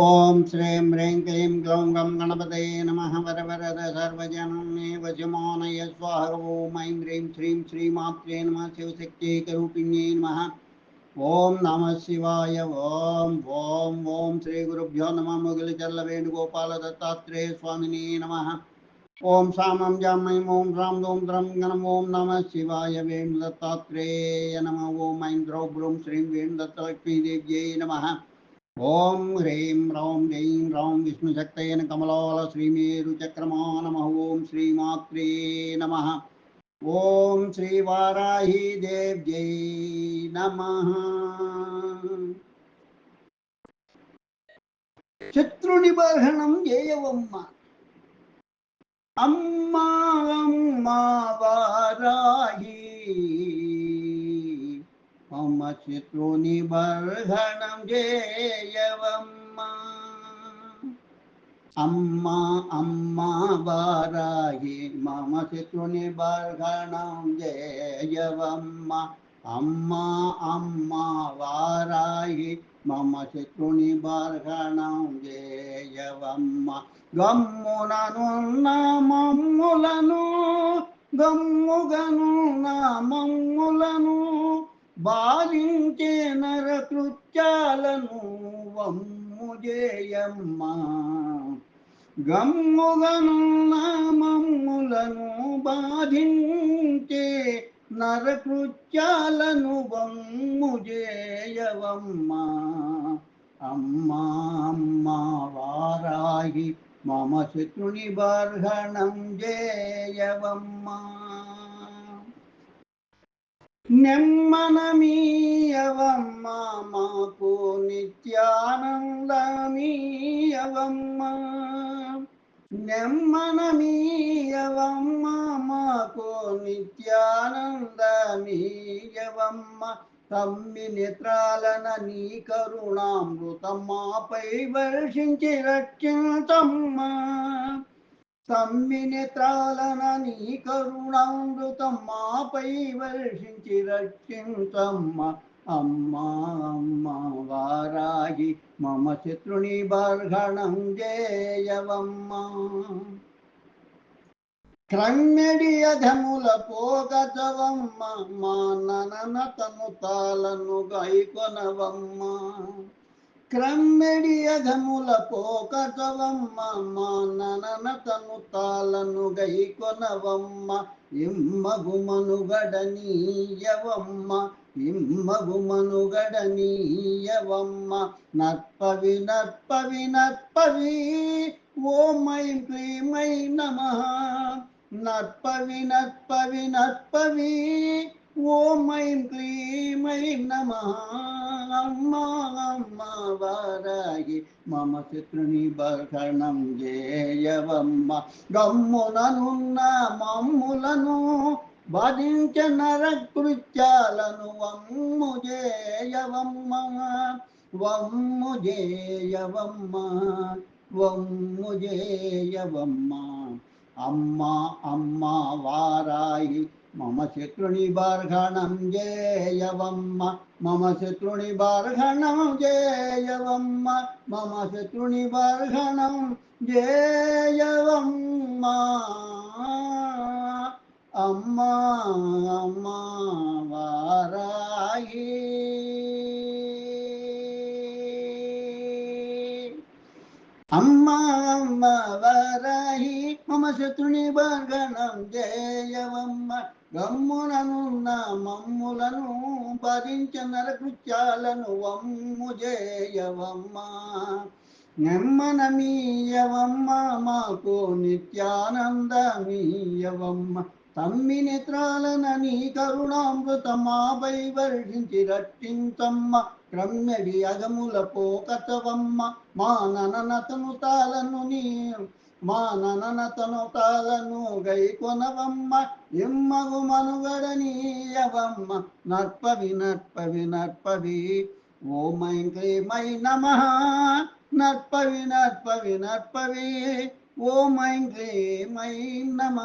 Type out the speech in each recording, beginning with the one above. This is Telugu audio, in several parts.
ఓం శ్రీం హ్రీం క్లీం గ్లౌం గం గణపతయే నమ వర వరద సర్వజనం మే వశమానయ స్వాహ ఓం ఐం హ్రీం శ్రీం శ్రీమాత్రే నమ శివశక్తికరూపిణ్యే నమ ఓం నమ శివాయ ఓం ఓం ఓం శ్రీ గురుభ్యో నమ ముగిలి చల్ల వేణుగోపాల దత్తాత్రేయ స్వామిని నమ ఓం సామం జామయం ఓం రాం ఓం ద్రం గణం ఓం నమ శివాయ వేణు దత్తాత్రేయ నమ ఓం ఐం ద్రౌ బ్రూం శ్రీం వేణు దత్తలక్ష్మీదేవ్యై హ్రీం రౌం హ్రీం రౌం విష్ణుశక్తయన కమలాల శ్రీమేరు చక్రమా నమ ఓం శ్రీమాత్రే నమ. ఓం శ్రీ వారాహి దేవ్ జై నమ. శత్రు నిబర్హణం చేయవమ్మ అమ్మా అమ్మా మమ శత్రు నిబర్హణం చేయవమ్మ అమ్మా అమ్మా వారాహి మమ శత్రు నిబర్హణం చేయవమ్మ అమ్మా అమ్మా వారాహి మమ శత్రు నిబర్హణం చేయవమ్మ గమ్మునను మమ్ములను గమ్ముగను మమ్ములను బాధించే నరకృత్యాలను వమ్ము జేయమ్మ గమ్ముగను మమ్ములను బాధించే నరకృత్యాలను వమ్ము జేయవమ్మ అమ్మా అమ్మా వారాహి మమ శత్రుని బర్హణం జేయవమ్మా నెమ్మనమీయవమ్మ మాకు నిత్యానందమీయవమ్మ. నెమ్మనమీయవమ్మ మాకు నిత్యానందమీయవమ్మ. తమ్మి నేత్రాలన నీ కరుణామృతమ్మాపై వర్షించి రక్షించమ్మ. తమ్మి నేత్రాలన నీ కరుణామృతం మాపై వర్షించి రక్షించమ్మ. అమ్మా అమ్మా వారాగి మమ శత్రుని బర్హణం జేయవమ్మ. క్రమ్మెడి అధముల పోగజవమ్మ. మా ననన తను తాలను గైకొనవమ్మ క్రమ్మెడి అధముల పోకటవమ్మ మా ననన తను తాళను గైకొనవమ్మ. ఇమ్మగుమనుగడనీయవమ్మ ఇమ్మగుమనుగడనీయవమ్మ నర్పవి నర్పవి నర్పవి ఓమై క్లీమై నమ. నర్పవి నర్పవి నర్పవి ఓమై క్లీమై నమ. అమ్మా వారాగి మమ శత్రుని భరణం జేయవమ్మ గమ్ముననున్న మమ్ములను బాధించ నరకృత్యాలను వమ్ము జేయవమ్మ వమ్ము జేయవమ్మ వమ్ము జేయవమ్మ అమ్మ అమ్మ వారాయి. మమ శత్రుని బర్హణం జేయవమ్మ మమ శత్రుని బర్హణం జేయవమ్మ మమ శత్రుని బర్హణం జేయవమ్మ అమ్మా అమ్మా వారాయి అమ్మ వరాహి మమ శత్రుని బర్గణం జయవమ్మ. గమ్ముననున్న మమ్ములను భరించ నరకృత్యాలను వమ్ము జయవమ్మ. నెమ్మనమీయవమ్మ మాకు నిత్యానందమీయవమ్మ. తమ్మి నేత్రాలన నీ కరుణామృతమాపై వర్షించి రక్షించమ్మ. క్రమ్మెడి అగముల పోకతవమ్మ మా నననతను తాలను నీ మా నననతను తాలను గైకొనవమ్మ. ఎమ్మగు మనుగడనీయవమ్మ నర్పవి నర్పవి నర్పవి. ఓమై క్లీమై నమ నర్పవి నర్పవి నర్పవి. ఓమై క్లీమై నమ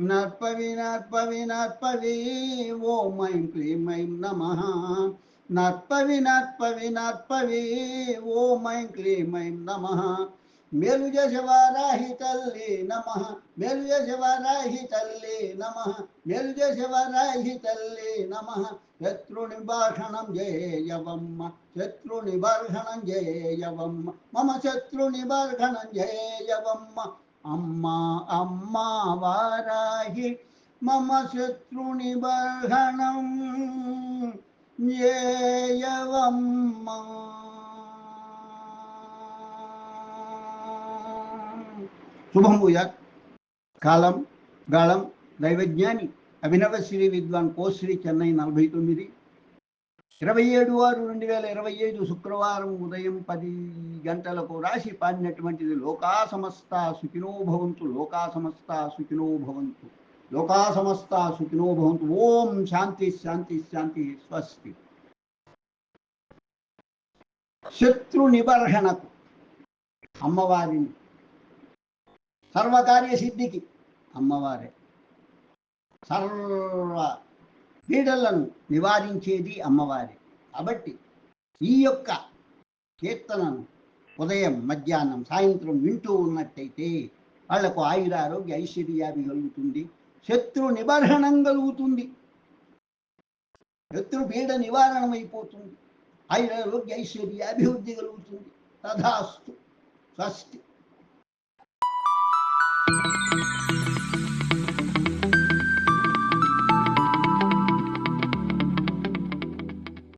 నర్పవి నర్పవి నర్పవి. ఓమై క్లీమై నమ నర్పవి నర్పవి నర్పవి ఓం ఐం క్లీం ఐం నమ మేలు చేసేవారాహి తల్లి నమ మేలు చేసేవారాహి తల్లి నమ మేలు చేసేవారాహి తల్లి నమ శత్రు నిభాషణం జయవమ్మ శత్రు నిబర్హణం జయవమ్మ మమ శత్రు నిబర్హణం జయవమ్మ అమ్మా అమ్మా వారాహి మమ శత్రు నిబర్హణం జయవమ్మ శుభం భూయాత్ కాలం గాళం దైవజ్ఞాని అభినవ శ్రీ విద్వాన్ కోశ్రీ చెన్నై నలభై తొమ్మిది ఇరవై ఏడు ఆరు రెండు వేల ఇరవై ఐదు శుక్రవారం ఉదయం పది గంటలకు రాసి పాడినటువంటిది లోకా సమస్త సుఖినో భవంతు లోకా సమస్త సుఖినో భవంతు। లోకా సమస్త సుఖినో భవంతు ఓం శాంతి శాంతి శాంతి స్వస్తి శత్రు నిబర్హణకు అమ్మవారిని సర్వకార్య సిద్ధికి అమ్మవారే సర్వ పీడలను నివారించేది అమ్మవారే. కాబట్టి ఈ యొక్క కీర్తనను ఉదయం మధ్యాహ్నం సాయంత్రం వింటూ ఉన్నట్టయితే వాళ్ళకు ఆయురారోగ్య ఐశ్వర్యాభి కలుగుతుంది. శత్రు నిబర్హణం కలుగుతుంది. శత్రు పీడ నివారణమైపోతుంది. ఐరోగ్య ఐశ్వర్య అభివృద్ధి కలుగుతుంది. తథాస్తు. స్వస్తి.